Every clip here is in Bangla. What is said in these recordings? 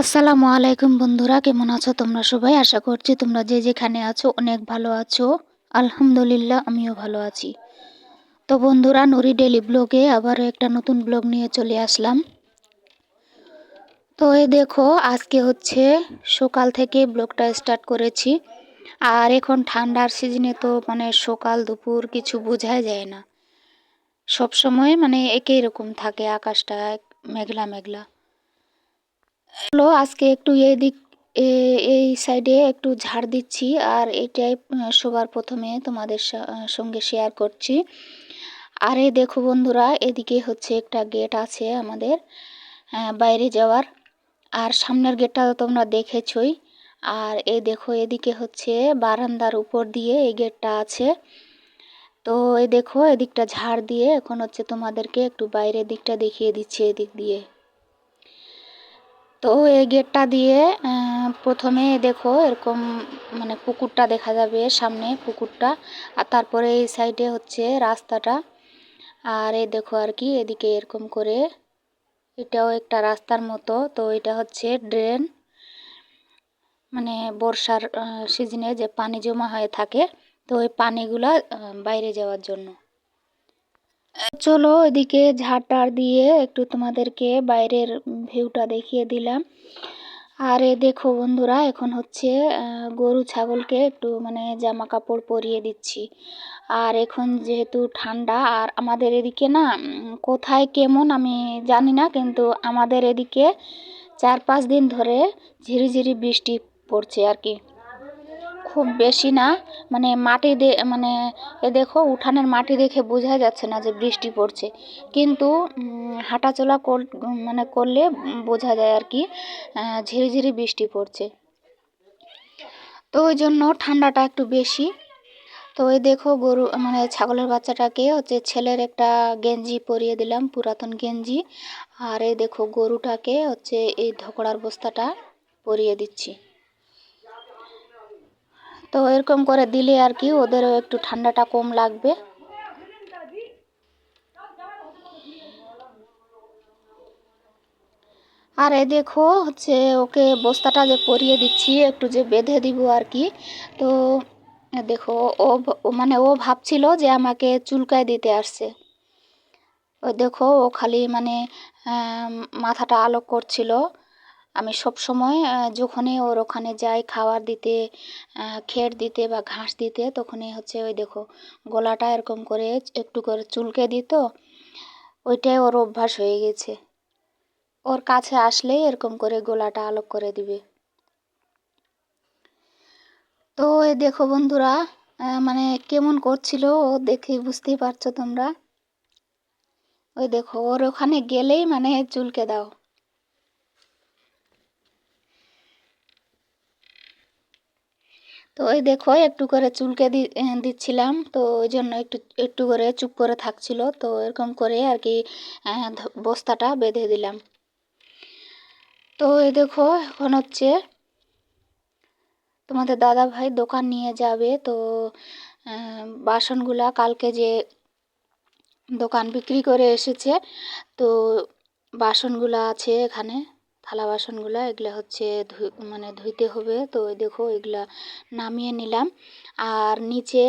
আসসালামু আলাইকুম বন্ধুরা, কেমন আছো তোমরা সবাই? আশা করছি তোমরা যে যেখানে আছো অনেক ভালো আছো। আলহামদুলিল্লাহ, আমিও ভালো আছি। তো বন্ধুরা, নুরি ডেলি ব্লগে আবারও একটা নতুন ব্লগ নিয়ে চলে আসলাম। তো এই দেখো, আজকে হচ্ছে সকাল থেকে ব্লগটা স্টার্ট করেছি। আর এখন ঠান্ডার সিজনে তো মানে সকাল, দুপুর কিছু বোঝাই যায় না। সব সময় মানে একই রকম থাকে, আকাশটা মেঘলা মেঘলা। হলো, আজকে একটু এই দিক এই সাইডে একটু ঝাড় দিচ্ছি আর এটাই সবার প্রথমে তোমাদের সঙ্গে শেয়ার করছি। আর এই দেখো বন্ধুরা, এদিকে হচ্ছে একটা গেট আছে আমাদের বাইরে যাওয়ার। আর সামনের গেটটা তোমরা দেখেছই। আর এই দেখো, এদিকে হচ্ছে বারান্দার উপর দিয়ে এই গেটটা আছে। তো এই দেখো, এদিকটা ঝাড় দিয়ে এখন হচ্ছে তোমাদেরকে একটু বাইরের দিকটা দেখিয়ে দিচ্ছি, এদিক দিয়ে। তো এই গেটটা দিয়ে প্রথমে দেখো এরকম মানে পুকুরটা দেখা যাবে, সামনে পুকুরটা। আর তারপরে এই সাইডে হচ্ছে রাস্তাটা। আর এই দেখো আর কি, এদিকে এরকম করে। এটাও একটা রাস্তার মতো, তো এটা হচ্ছে ড্রেন। মানে বর্ষার সিজনে যে পানি জমা হয়ে থাকে, তো ওই পানিগুলা বাইরে যাওয়ার জন্য। চলো এদিকে ঝাড়টার দিয়ে একটু তোমাদেরকে বাইরের ভিউটা দেখিয়ে দিলাম। আর এ দেখো বন্ধুরা, এখন হচ্ছে গরু ছাগলকে একটু মানে জামা কাপড় পরিয়ে দিচ্ছি। আর এখন যেহেতু ঠান্ডা, আর আমাদের এদিকে না কোথায় কেমন আমি জানি না, কিন্তু আমাদের এদিকে চার পাঁচ দিন ধরে ঝিরিঝিরি বৃষ্টি পড়ছে আর কি। খুব বেশি না। মানে মাটি দে মানে এ দেখো, উঠানের মাটি দেখে বোঝা যাচ্ছে না যে বৃষ্টি পড়ছে। কিন্তু হাঁটাচলা কর মানে করলে বোঝা যায় আর কি ঝিরিঝিরি বৃষ্টি পড়ছে। তো ওই জন্য ঠান্ডাটা একটু বেশি। তো ওই দেখো গরু মানে ছাগলের বাচ্চাটাকে হচ্ছে ছেলের একটা গেঞ্জি পরিয়ে দিলাম, পুরাতন গেঞ্জি। আর এই দেখো গরুটাকে হচ্ছে এই ধকড়ার বস্তাটা পরিয়ে দিচ্ছি। তো এরকম করে দিলে আর কি ওদেরও একটু ঠান্ডাটা কম লাগবে। আর এ দেখো হচ্ছে ওকে বস্তাটা যে পরিয়ে দিচ্ছি, একটু যে বেঁধে দিব আর কি। তো দেখো ও মানে ও ভাবছিল যে আমাকে চুলকায় দিতে আসছে। ও দেখো ও খালি মানে মাথাটা আলোক করছিল। আমি সব সময় যখনই ওর ওখানে যাই খাওয়ার দিতে খের দিতে বা ঘাস দিতে, তখনই হচ্ছে ওই দেখো গলাটা এরকম করে একটু করে চুলকে দিত, ওইটাই ওর অভ্যাস হয়ে গেছে। ওর কাছে আসলেই এরকম করে গলাটা আলোক করে দিবে। তো এই দেখো বন্ধুরা মানে কেমন করছিল ও দেখে বুঝতেই পারছ তোমরা? ওই দেখো ওর ওখানে গেলেই মানে চুলকে দাও। তো ওই দেখো, একটু করে চুলকে দিচ্ছিলাম। তো ওই জন্য একটু একটু করে চুপ করে থাকছিল। তো এরকম করে আর কি বস্তাটা বেঁধে দিলাম। তো এই দেখো, এখন হচ্ছে তোমাদের দাদা ভাই দোকান নিয়ে যাবে। তো বাসনগুলা কালকে যে দোকান বিক্রি করে এসেছে, তো বাসনগুলা আছে এখানে। থালা বাসনগুলো এগুলো হচ্ছে মানে ধুইতে হবে। তো ওই দেখো এগুলা নামিয়ে নিলাম। আর নিচে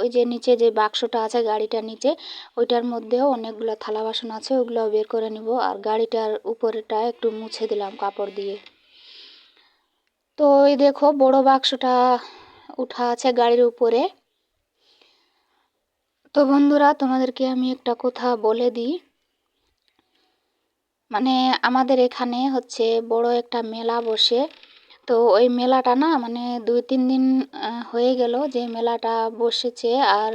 ওই যে নিচে যে বাক্সটা আছে গাড়িটার নিচে, ওইটার মধ্যেও অনেকগুলো থালা বাসন আছে ওগুলো বের করে নিব। আর গাড়িটার উপরেটা একটু মুছে দিলাম কাপড় দিয়ে। তো ওই দেখো বড় বাক্সটা উঠা আছে গাড়ির উপরে। তো বন্ধুরা, তোমাদেরকে আমি একটা কথা বলে দিই। মানে আমাদের এখানে হচ্ছে বড় একটা মেলা বসে। তো ওই মেলাটা না মানে দুই, তিন দিন হয়ে গেল যে মেলাটা বসেছে আর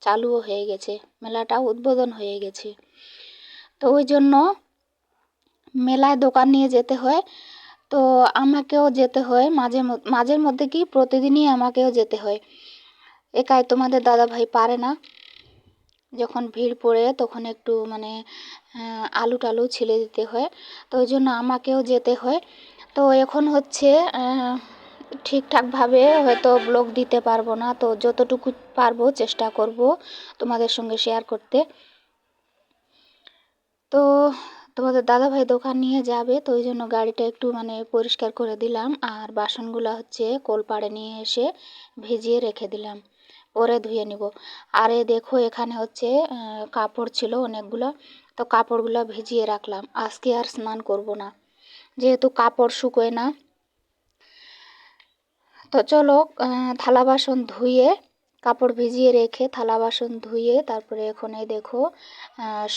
চালুও হয়ে গেছে। মেলাটা উদ্বোধন হয়ে গেছে। তো ওই জন্য মেলায় দোকান নিয়ে যেতে হয়। তো আমাকেও যেতে হয় মাঝে মাঝের মধ্যে কি প্রতিদিনই আমাকেও যেতে হয়। একাই তোমাদের দাদা ভাই পারে না। যখন ভিড় পড়ে তখন একটু মানে আলু টালু ছিলে দিতে হয়। তো ওই জন্য আমাকেও যেতে হয়। তো এখন হচ্ছে ঠিকঠাকভাবে হয়তো ব্লগ দিতে পারব না। তো যতটুকু পারব চেষ্টা করব তোমাদের সঙ্গে শেয়ার করতে। তো তোমাদের দাদাভাই দোকান নিয়ে যাবে। তো ওই জন্য গাড়িটা একটু মানে পরিষ্কার করে দিলাম। আর বাসনগুলো হচ্ছে কোলপাড়ে নিয়ে এসে ভিজিয়ে রেখে দিলাম। পরে ধুয়ে নিব। আর এ দেখো, এখানে হচ্ছে কাপড় ছিল অনেকগুলো। তো কাপড়গুলো ভিজিয়ে রাখলাম। আজকে আর স্নান করব না। যেহেতু কাপড় শুকোয় না। তো চলো থালা বাসন ধুয়ে, কাপড় ভিজিয়ে রেখে থালা বাসন ধুয়ে তারপরে এখন এই দেখো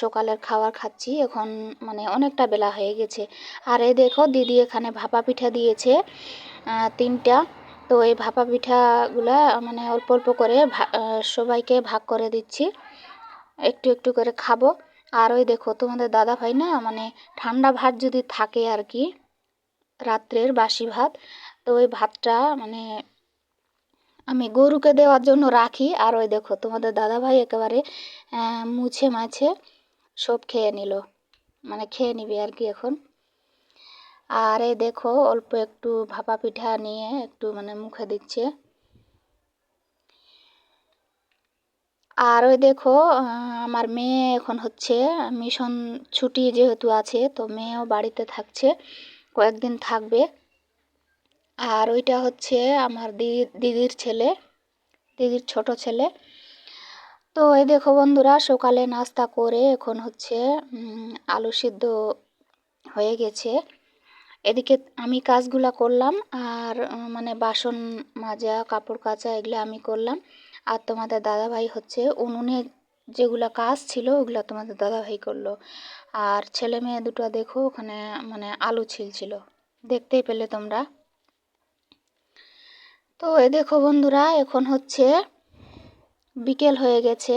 সকালের খাবার খাচ্ছি। এখন মানে অনেকটা বেলা হয়ে গেছে। আর এই দেখো, দিদি এখানে ভাপা পিঠা দিয়েছে তিনটা। তো এই ভাপা পিঠাগুলা মানে অল্প অল্প করে সবাইকে ভাগ করে দিচ্ছি। একটু একটু করে খাব। আর ওই দেখো, তোমাদের দাদা ভাই না মানে ঠান্ডা ভাত যদি থাকে আর কি, রাত্রের বাসি ভাত, তো ওই ভাতটা মানে আমি গরুকে দেওয়ার জন্য রাখি। আর ওই দেখো, তোমাদের দাদাভাই একেবারে মুছে মাছে সব খেয়ে নিল। মানে খেয়ে নিবে আর কি এখন। আর এই দেখো, অল্প একটু ভাপা পিঠা নিয়ে একটু মানে মুখে দিচ্ছে। আর ওই দেখো আমার মেয়ে এখন হচ্ছে, মিশন ছুটি যেহেতু আছে, তো মেয়েও বাড়িতে থাকছে, কয়েকদিন থাকবে। আর ওইটা হচ্ছে আমার দিদি দিদির ছেলে, দিদির ছোট ছেলে। তো এই দেখো বন্ধুরা, সকালে নাস্তা করে এখন হচ্ছে আলু সিদ্ধ হয়ে গেছে। এদিকে আমি কাজগুলা করলাম আর মানে বাসন মাজা, কাপড় কাচা এগুলো আমি করলাম। আর তোমাদের দাদাভাই হচ্ছে উনুনে যেগুলো কাজ ছিল ওগুলো তোমাদের দাদাভাই করল। আর ছেলে মেয়ে দুটো দেখো ওখানে মানে আলু ছিল দেখতেই পেলে তোমরা। তো এ দেখো বন্ধুরা, এখন হচ্ছে বিকেল হয়ে গেছে।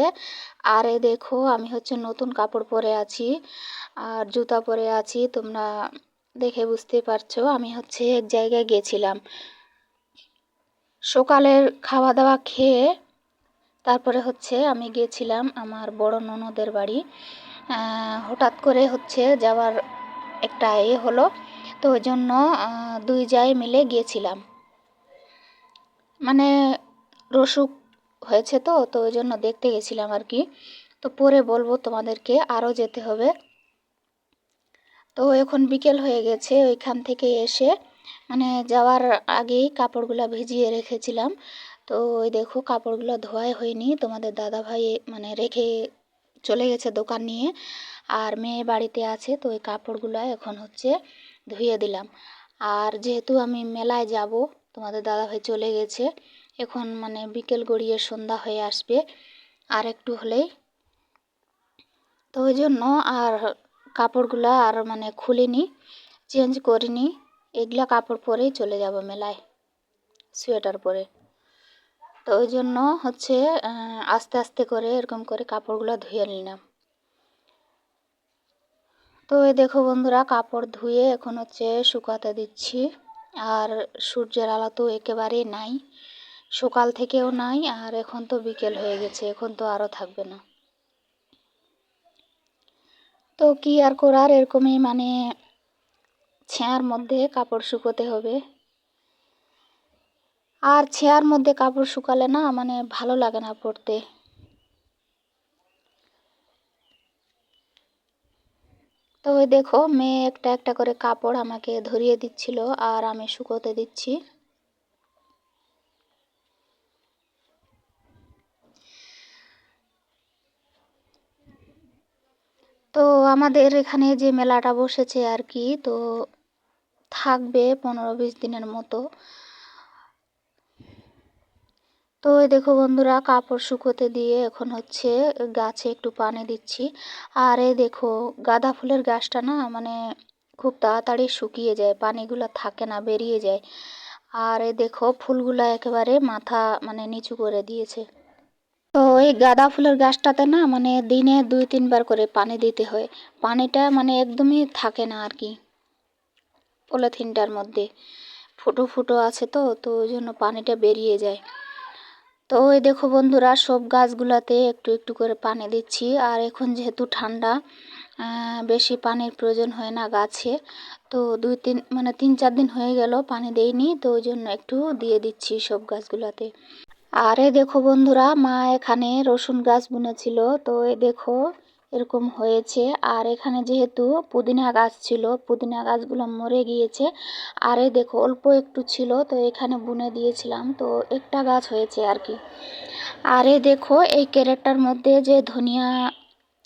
আর এ দেখো আমি হচ্ছে নতুন কাপড় পরে আছি। আর জুতা পরে আছি, তোমরা দেখে বুঝতে পারছ, আমি হচ্ছে এক জায়গায় গেছিলাম। সকালের খাওয়া দাওয়া খেয়ে তারপরে হচ্ছে আমি গেছিলাম আমার বড় ননদের বাড়ি। হঠাৎ করে হচ্ছে যাওয়ার একটা এ হলো, তো ওই জন্য দুই জায় মিলে গিয়েছিলাম মানে রসুক হয়েছে তো তো ওই জন্য দেখতে গেছিলাম আর কি। তো পরে বলব তোমাদেরকে, আরও যেতে হবে। তো এখন বিকেল হয়ে গেছে, ওইখান থেকে এসে মানে যাওয়ার আগেই কাপড়গুলো ভিজিয়ে রেখেছিলাম। তো ওই দেখো কাপড়গুলো ধোয়াই হয়নি, তোমাদের দাদা ভাই মানে রেখে চলে গেছে দোকান নিয়ে, আর মেয়ে বাড়িতে আছে, তো ওই কাপড়গুলো এখন হচ্ছে ধুয়ে দিলাম। আর যেহেতু আমি মেলায় যাব, তোমাদের দাদাভাই চলে গেছে, এখন মানে বিকেল গড়িয়ে সন্ধ্যা হয়ে আসবে, আর একটু হলেই। তো ওই জন্য আর কাপড়গুলো আর মানে খুলিনি চেঞ্জ করিনি এগুলা কাপড় পরেই চলে যাব মেলায়, সোয়েটার পরে। তো ওই জন্য হচ্ছে আস্তে আস্তে করে এরকম করে কাপড়গুলো ধুয়ে নিলাম। তো এই দেখো বন্ধুরা, কাপড় ধুয়ে এখন হচ্ছে শুকাতে দিচ্ছি, আর সূর্যের আলো তো একেবারেই নাই, সকাল থেকেও নাই, আর এখন তো বিকেল হয়ে গেছে, এখন তো আরও থাকবে না। তো কি আর করার? এরকমই মানে ছেঁয়ার মধ্যে কাপড় শুকোতে হবে। আর ছেঁয়ার মধ্যে কাপড় শুকালে না মানে ভালো লাগে না পরতে তো দেখো, মেয়ে একটা একটা করে কাপড় আমাকে ধরিয়ে দিচ্ছিল আর আমি শুকোতে দিচ্ছি। তো আমাদের এখানে যে মেলাটা বসেছে আর কি তো থাকবে পনেরো বিশ দিনের মতো। তো এই দেখো বন্ধুরা, কাপড় শুকোতে দিয়ে এখন হচ্ছে গাছে একটু পানি দিচ্ছি। আর এই দেখো, গাঁদা ফুলের গাছটা না মানে খুব তাড়াতাড়ি শুকিয়ে যায়, পানিগুলো থাকে না, বেরিয়ে যায়। আর এই দেখো, ফুলগুলো একেবারে মাথা মানে নিচু করে দিয়েছে। তো এই গাঁদা ফুলের গাছটাতে না মানে দিনে দুই, তিনবার করে পানি দিতে হয়। পানিটা মানে একদমই থাকে না আর কি পলিথিনটার মধ্যে। ফুটো ফুটো আছে তো তো ওই জন্য পানিটা বেরিয়ে যায়। তো ওই দেখো বন্ধুরা, সব গাছগুলাতে একটু একটু করে পানি দিচ্ছি। আর এখন যেহেতু ঠান্ডা বেশি পানির প্রয়োজন হয় না গাছে। তো দুই, তিন মানে তিন, চার দিন হয়ে গেল পানি দেইনি, তো ওই জন্য একটু দিয়ে দিচ্ছি সব গাছগুলাতে। আর এই দেখো বন্ধুরা, মা এখানে রসুন গাছ বুনেছিল। তো এই দেখো, এরকম হয়েছে। আর এখানে যেহেতু পুদিনা গাছ ছিল, পুদিনা গাছগুলো মরে গিয়েছে। আর এই দেখো, অল্প একটু ছিল, তো এখানে বুনে দিয়েছিলাম। তো একটা গাছ হয়েছে আর কি। আর এই দেখো, এই ক্যারেটটার মধ্যে যে ধনিয়া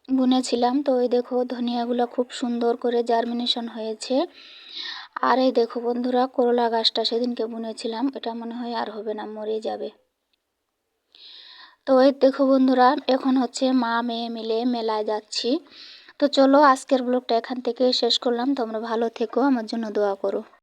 বুনেছিলাম, তো এই দেখো, ধনিয়াগুলো খুব সুন্দর করে জার্মিনেশন হয়েছে। আর এই দেখো বন্ধুরা, করলা গাছটা সেদিনকে বুনেছিলাম। এটা মনে হয় আর হবে না, মরে যাবে। তো এই দেখো বন্ধুরা, এখন হচ্ছে মা মেয়ে মিলে মেলায় যাচ্ছি। তো চলো আজকের ব্লগটা এখান থেকে শেষ করলাম। তোমরা ভালো থেকো, আমার জন্য দোয়া করো।